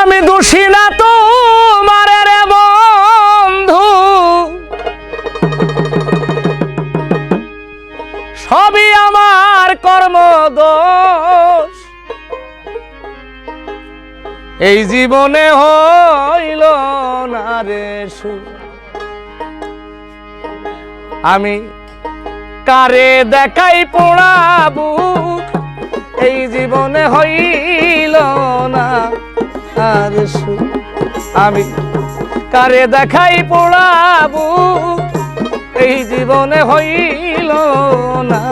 আমি দোষী না তোমার রে বন্ধু। সবই আমার কর্ম দোষ। এই জীবনে হইল না রে সুখ। আমি কারে দেখাই পোড়াবু এই জীবনে হইল না আমি কারে দেখাই পোড়াবু? এই জীবনে হইল না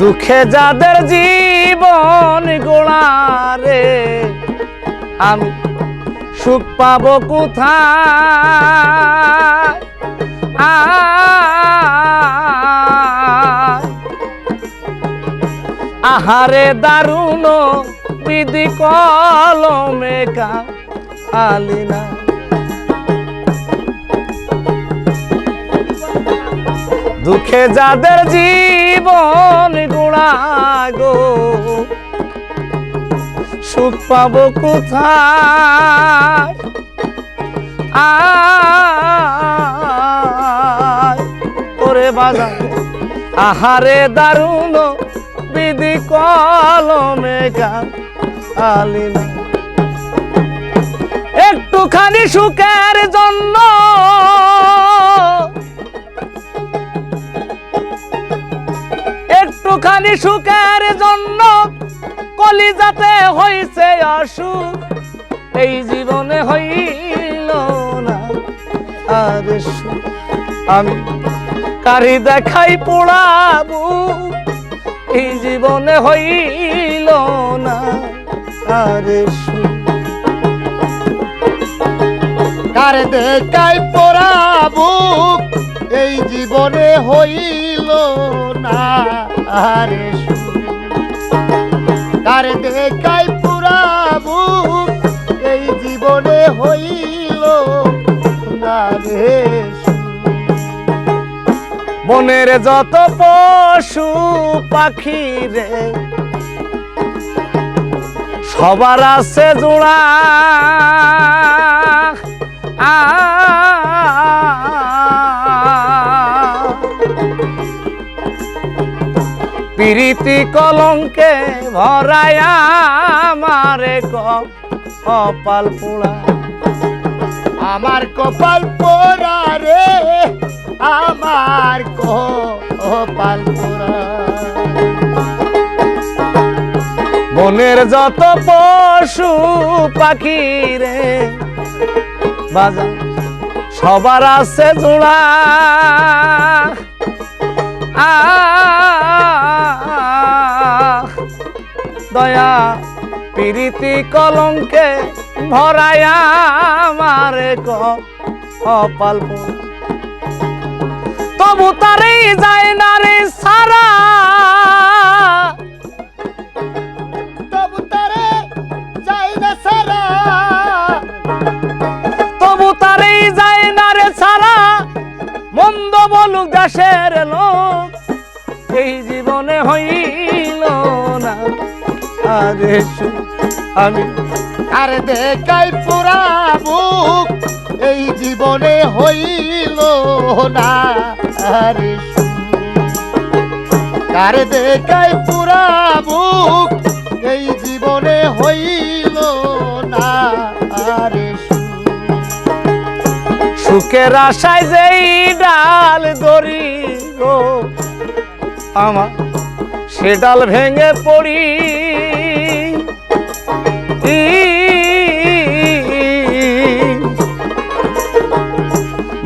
দুঃখে যাদের জীবন গোড়ারে আমি সুখ পাবো কোথায়। আহারে দারুণ বিধি কলমে কা আলিনা দুঃখে যাদের জীবন গোড়া গো। সুখ পাবো কোথায়? ওরে বাজার। আহারে দারুণ বিধি কলমে আলিনা একটুখানি সুখের জন্য একটুখানি সুখের জন্য কলিজাতে হইছে অসুখ এই জীবনে হইল না। আর আমি কারি দেখাই পোড়াবু। এই জীবনে হইল না। আর কার দেখাই পড়াবো। এই জীবনে হইল না। আরে। কার দেখাই পুরাবো, এই জীবনে হইল। বনের যত পশু পাখি রে, সবার আছে জোড়া আ প্রীতি কলঙ্কে ভরায়া মারে কপাল পোড়া। আমার কপাল পোড়া রে আমার কপাল পোড়া। বনের যত পশু পাখি রে বাজার সবার আছে জোড়া। আহ, দয়া প্রীতি কলঙ্কে ভরায়া মারে কপাল পোড়া। তবু তারেই যায় না রে সারা। তবু তারে না সারা। তবু তারেই যায় না রে ছাড়া মন্দ বলুক দেশের লোক এই জীবনে হইল না আরে আমি আর দেখাই পুরা বুক, এই জীবনে হইল না, আরে দেখাই পুরা বুক, এই জীবনে হইল না, আরে সুখের আশায় যেই ডাল দড়ি গো, আমার সে ডাল ভেঙে পড়ি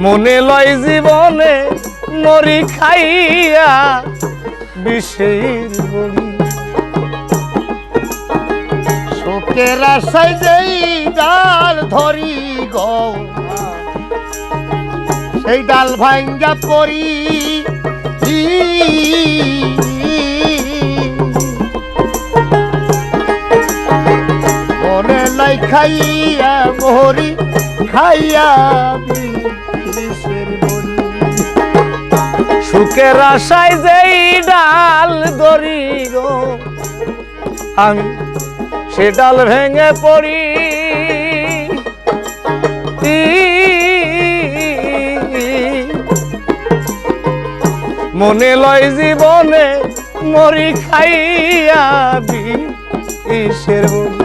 মনে লয় জীবনে মরি খাইয়া বিষের বড়ি শোকের আশায় যেই ডাল ধরি গো। সেই ডাল ভাঙ্গা পড়ি মনে লাই খাইয়া মরি খাইয়া সুখের আশায় যেই ডাল দরি গো আমি সে ডাল ভেঙে পড়ি। মনে লয় জীবনে মরি খাইয়া বিষের বড়ি।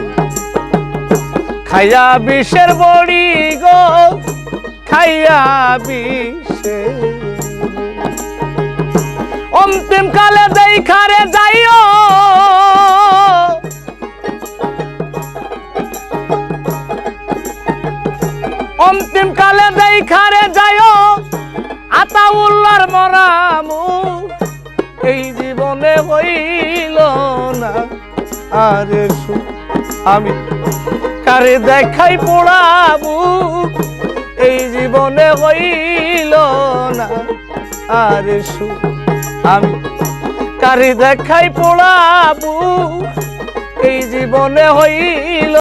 খাইয়া বিষের বড়ি গো, খাইয়া বিষের অন্তিম কালে দেখারে যাইও। অন্তিম কালে দেখারে যাইও। আতাউল্লার মরামু এই জীবনে হইল না। আরে সু আমি কারে দেখাই পোড়াবু এই জীবনে হইল না। আরে সু আমি কারি দেখাই পোড়াবু এই জীবনে হইল